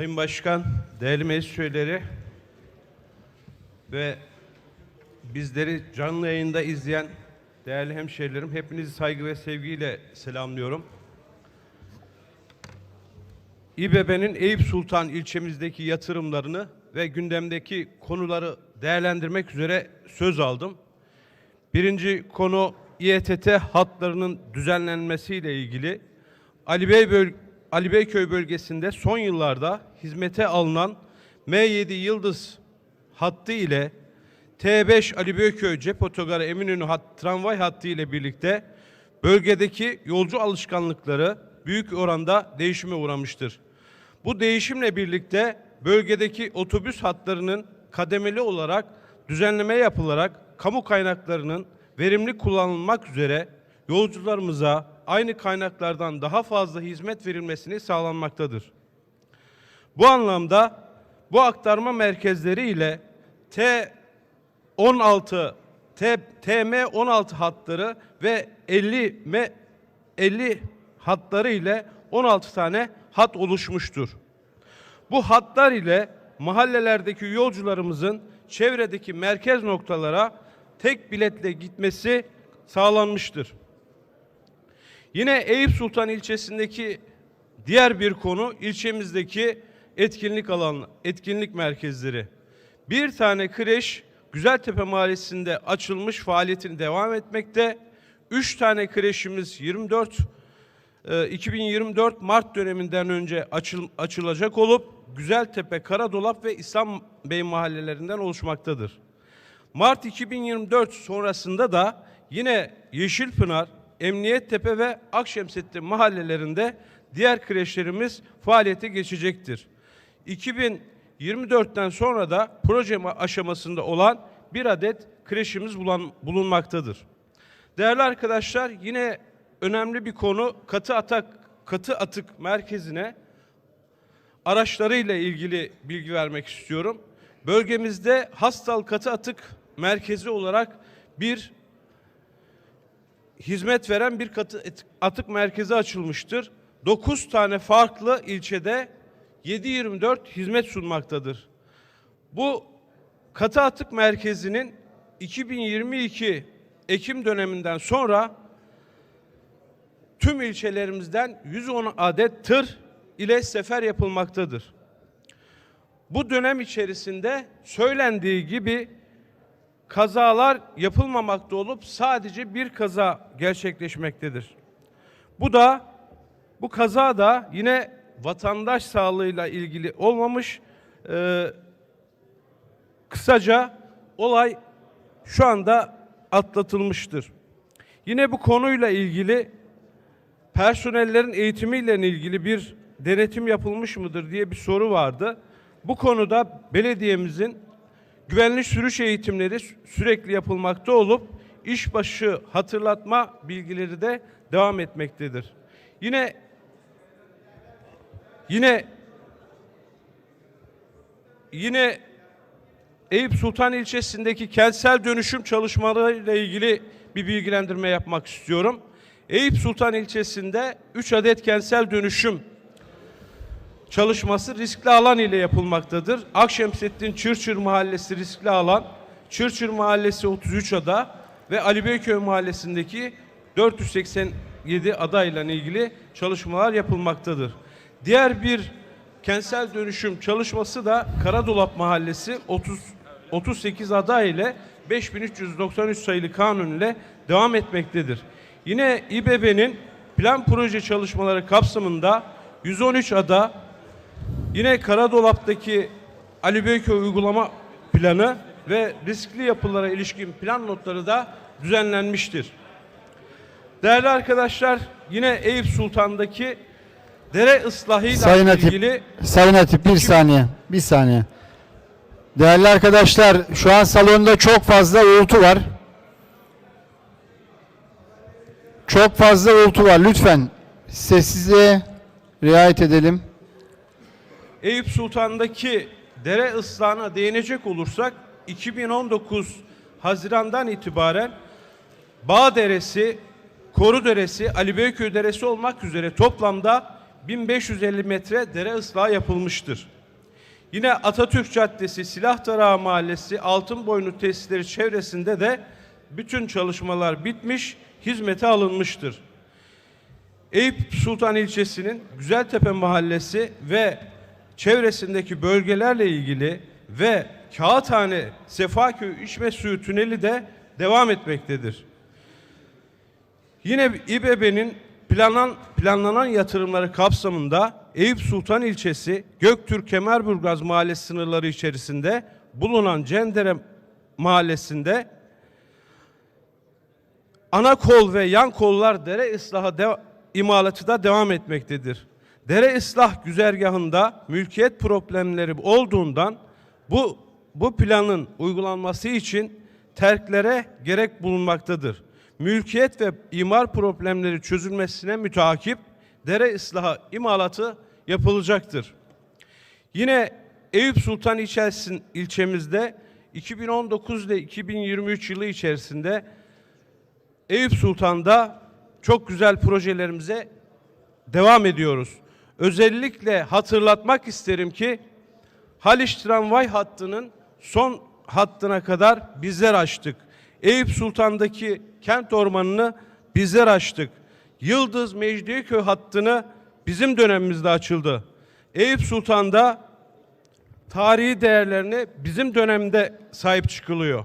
Sayın Başkan, değerli meclis üyeleri ve bizleri canlı yayında izleyen değerli hemşehrilerim hepinizi saygı ve sevgiyle selamlıyorum. İBB'nin Eyüp Sultan ilçemizdeki yatırımlarını ve gündemdeki konuları değerlendirmek üzere söz aldım. Birinci konu İETT hatlarının düzenlenmesiyle ilgili Ali Bey Ali Beyköy bölgesinde son yıllarda hizmete alınan M7 Yıldız hattı ile T5 Ali Beyköy Cep Otogarı Eminönü hat, tramvay hattı ile birlikte bölgedeki yolcu alışkanlıkları büyük oranda değişime uğramıştır. Bu değişimle birlikte bölgedeki otobüs hatlarının kademeli olarak düzenleme yapılarak kamu kaynaklarının verimli kullanılmak üzere yolcularımıza aynı kaynaklardan daha fazla hizmet verilmesini sağlanmaktadır. Bu anlamda bu aktarma merkezleri ile T 16 T, TM 16 hatları ve 50 M 50 hatları ile 16 tane hat oluşmuştur. Bu hatlar ile mahallelerdeki yolcularımızın çevredeki merkez noktalara tek biletle gitmesi sağlanmıştır. Yine Eyüp Sultan ilçesindeki diğer bir konu ilçemizdeki etkinlik alanı, etkinlik merkezleri. Bir tane kreş Güzeltepe Mahallesi'nde açılmış faaliyetini devam etmekte. Üç tane kreşimiz 24 e, 2024 Mart döneminden önce açıl, açılacak olup Güzeltepe, Karadolap ve İslam Bey mahallelerinden oluşmaktadır. Mart 2024 sonrasında da yine Yeşilpınar, Emniyettepe ve Akşemsettin mahallelerinde diğer kreşlerimiz faaliyete geçecektir. 2024'ten sonra da proje aşamasında olan bir adet kreşimiz bulunmaktadır. Değerli arkadaşlar yine önemli bir konu katı atak katı atık merkezine araçlarıyla ilgili bilgi vermek istiyorum. Bölgemizde Hastal Katı Atık Merkezi olarak bir hizmet veren bir katı atık merkezi açılmıştır. 9 tane farklı ilçede 7-24 hizmet sunmaktadır. Bu katı atık merkezinin 2022 Ekim döneminden sonra tüm ilçelerimizden 110 adet tır ile sefer yapılmaktadır. Bu dönem içerisinde söylendiği gibi kazalar yapılmamakta olup sadece bir kaza gerçekleşmektedir. Bu da bu kaza da yine vatandaş sağlığıyla ilgili olmamış. Ee, kısaca olay şu anda atlatılmıştır. Yine bu konuyla ilgili personellerin eğitimiyle ilgili bir denetim yapılmış mıdır diye bir soru vardı. Bu konuda belediyemizin güvenli sürüş eğitimleri sü- sürekli yapılmakta olup işbaşı hatırlatma bilgileri de devam etmektedir. Yine yine yine Eyüp Sultan ilçesindeki kentsel dönüşüm çalışmalarıyla ilgili bir bilgilendirme yapmak istiyorum. Eyüp Sultan ilçesinde 3 adet kentsel dönüşüm çalışması riskli alan ile yapılmaktadır. Akşemsettin Çırçır Mahallesi riskli alan, Çırçır Mahallesi 33 ada ve Ali Beyköy Mahallesi'ndeki 487 adayla ilgili çalışmalar yapılmaktadır. Diğer bir kentsel dönüşüm çalışması da Karadolap Mahallesi 30 38 aday ile 5393 sayılı kanun ile devam etmektedir. Yine İBB'nin plan proje çalışmaları kapsamında 113 ada Yine Karadolap'taki Ali Beyköy uygulama planı ve riskli yapılara ilişkin plan notları da düzenlenmiştir. Değerli arkadaşlar, yine Eyüp Sultan'daki dere ıslahıyla Sayın Hatip, ilgili Sayın Hatip bir saniye, bir saniye. Değerli arkadaşlar, şu an salonda çok fazla uğultu var. Çok fazla uğultu var. Lütfen sessizliğe riayet edelim. Eyüp Sultan'daki dere ıslahına değinecek olursak 2019 Haziran'dan itibaren Bağ Deresi, Koru Deresi, Ali Beyköy Deresi olmak üzere toplamda 1550 metre dere ıslahı yapılmıştır. Yine Atatürk Caddesi, Silah Tarağı Mahallesi, Altınboynu tesisleri çevresinde de bütün çalışmalar bitmiş, hizmete alınmıştır. Eyüp Sultan ilçesinin Güzeltepe Mahallesi ve çevresindeki bölgelerle ilgili ve Kağıthane Sefaköy İçme Suyu Tüneli de devam etmektedir. Yine İBB'nin planlanan, planlanan yatırımları kapsamında Eyüp Sultan ilçesi Göktürk Kemerburgaz mahallesi sınırları içerisinde bulunan Cendere mahallesinde ana kol ve yan kollar dere ıslahı de, imalatı da devam etmektedir. Dere ıslah güzergahında mülkiyet problemleri olduğundan bu bu planın uygulanması için terklere gerek bulunmaktadır. Mülkiyet ve imar problemleri çözülmesine müteakip dere ıslahı imalatı yapılacaktır. Yine Eyüp Sultan ilçesin, ilçemizde 2019 ile 2023 yılı içerisinde Eyüp Sultan'da çok güzel projelerimize devam ediyoruz. Özellikle hatırlatmak isterim ki Haliç tramvay hattının son hattına kadar bizler açtık. Eyüp Sultan'daki kent ormanını bizler açtık. Yıldız Mecidiyeköy hattını bizim dönemimizde açıldı. Eyüp Sultan'da tarihi değerlerine bizim dönemde sahip çıkılıyor.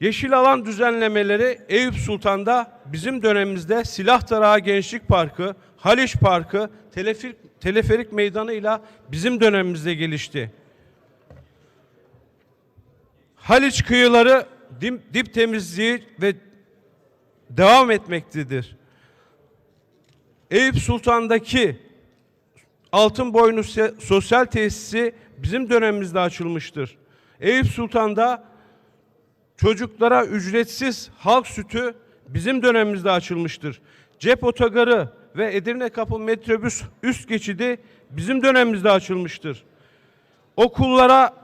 Yeşil alan düzenlemeleri Eyüp Sultan'da bizim dönemimizde Silah Tarağı Gençlik Parkı, Haliç Parkı, Teleferik, Teleferik Meydanı ile bizim dönemimizde gelişti. Haliç kıyıları dip, dip temizliği ve devam etmektedir. Eyüp Sultan'daki Altınboynu Se- Sosyal Tesisi bizim dönemimizde açılmıştır. Eyüp Sultan'da çocuklara ücretsiz halk sütü bizim dönemimizde açılmıştır. Cep otogarı ve Edirne Kapı metrobüs üst geçidi bizim dönemimizde açılmıştır. Okullara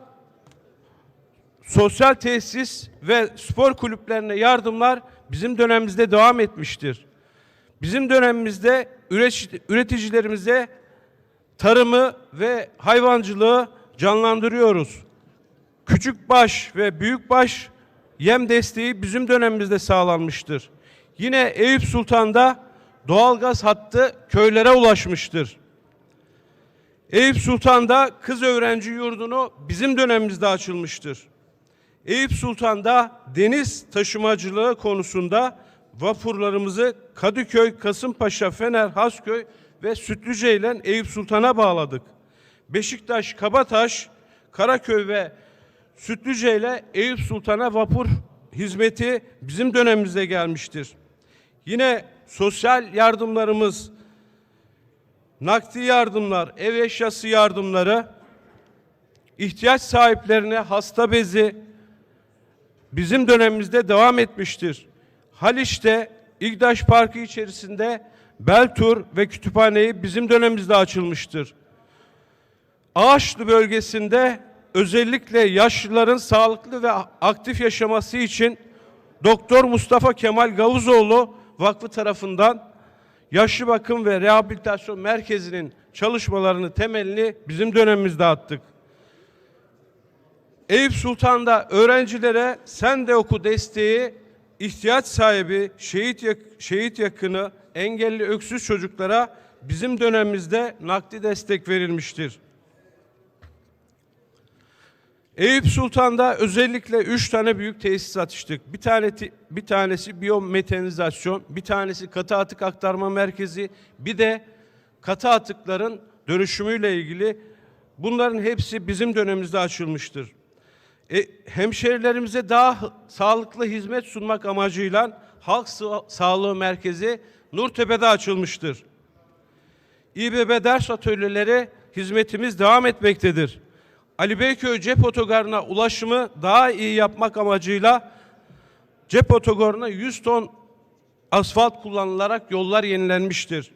sosyal tesis ve spor kulüplerine yardımlar bizim dönemimizde devam etmiştir. Bizim dönemimizde üretici- üreticilerimize tarımı ve hayvancılığı canlandırıyoruz. Küçükbaş ve büyükbaş yem desteği bizim dönemimizde sağlanmıştır. Yine Eyüp Sultan'da doğalgaz hattı köylere ulaşmıştır. Eyüp Sultan'da kız öğrenci yurdunu bizim dönemimizde açılmıştır. Eyüp Sultan'da deniz taşımacılığı konusunda vapurlarımızı Kadıköy, Kasımpaşa, Fener, Hasköy ve Sütlüce ile Eyüp Sultan'a bağladık. Beşiktaş, Kabataş, Karaköy ve Sütlüce ile Eyüp Sultan'a vapur hizmeti bizim dönemimizde gelmiştir. Yine sosyal yardımlarımız, nakdi yardımlar, ev eşyası yardımları, ihtiyaç sahiplerine hasta bezi bizim dönemimizde devam etmiştir. Haliç'te İgdaş Parkı içerisinde Beltur ve kütüphaneyi bizim dönemimizde açılmıştır. Ağaçlı bölgesinde özellikle yaşlıların sağlıklı ve aktif yaşaması için Doktor Mustafa Kemal Gavuzoğlu Vakfı tarafından Yaşlı Bakım ve Rehabilitasyon Merkezi'nin çalışmalarını temelini bizim dönemimizde attık. Eyüp Sultan'da öğrencilere sen de oku desteği ihtiyaç sahibi, şehit, yak- şehit yakını, engelli öksüz çocuklara bizim dönemimizde nakdi destek verilmiştir. Eyüp Sultan'da özellikle üç tane büyük tesis açtık. Bir tane bir tanesi biyometanizasyon, bir tanesi katı atık aktarma merkezi, bir de katı atıkların dönüşümüyle ilgili bunların hepsi bizim dönemimizde açılmıştır. E, hemşerilerimize daha sağlıklı hizmet sunmak amacıyla Halk Sa- Sağlığı Merkezi Nurtepe'de açılmıştır. İBB ders atölyeleri hizmetimiz devam etmektedir. Ali Beyköy cep otogarına ulaşımı daha iyi yapmak amacıyla cep otogarına 100 ton asfalt kullanılarak yollar yenilenmiştir.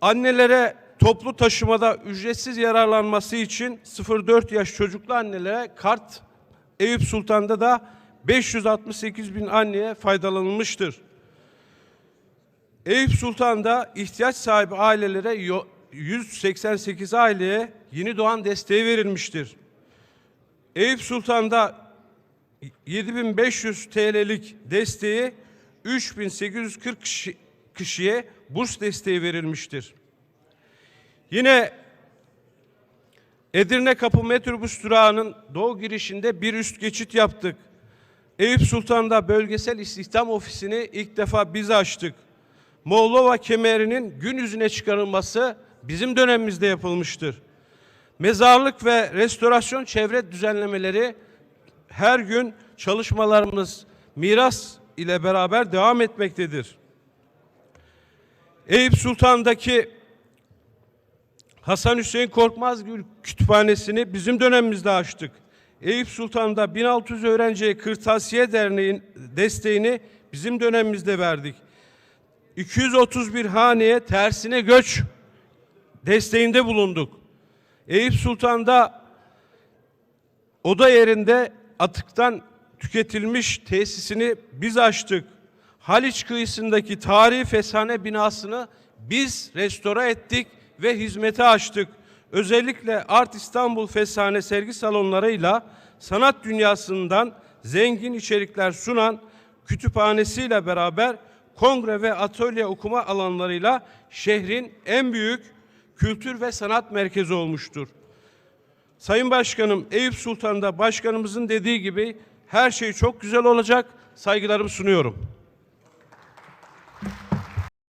Annelere toplu taşımada ücretsiz yararlanması için 0-4 yaş çocuklu annelere kart Eyüp Sultan'da da 568 bin anneye faydalanılmıştır. Eyüp Sultan'da ihtiyaç sahibi ailelere yo- 188 aileye yeni doğan desteği verilmiştir. Eyüp Sultan'da 7500 TL'lik desteği 3840 kişi, kişiye burs desteği verilmiştir. Yine Edirne Kapı metrobüs durağının doğu girişinde bir üst geçit yaptık. Eyüp Sultan'da bölgesel istihdam ofisini ilk defa biz açtık. Moğlova kemerinin gün yüzüne çıkarılması bizim dönemimizde yapılmıştır. Mezarlık ve restorasyon çevre düzenlemeleri her gün çalışmalarımız miras ile beraber devam etmektedir. Eyüp Sultan'daki Hasan Hüseyin Korkmazgül Kütüphanesi'ni bizim dönemimizde açtık. Eyüp Sultan'da 1600 öğrenciye Kırtasiye Derneği'nin desteğini bizim dönemimizde verdik. 231 haneye tersine göç desteğinde bulunduk. Eyüp Sultan'da oda yerinde atıktan tüketilmiş tesisini biz açtık. Haliç kıyısındaki tarihi fesane binasını biz restore ettik ve hizmete açtık. Özellikle Art İstanbul Fesane sergi salonlarıyla sanat dünyasından zengin içerikler sunan kütüphanesiyle beraber kongre ve atölye okuma alanlarıyla şehrin en büyük kültür ve sanat merkezi olmuştur. Sayın Başkanım, Eyüp Sultan'da başkanımızın dediği gibi her şey çok güzel olacak. Saygılarımı sunuyorum.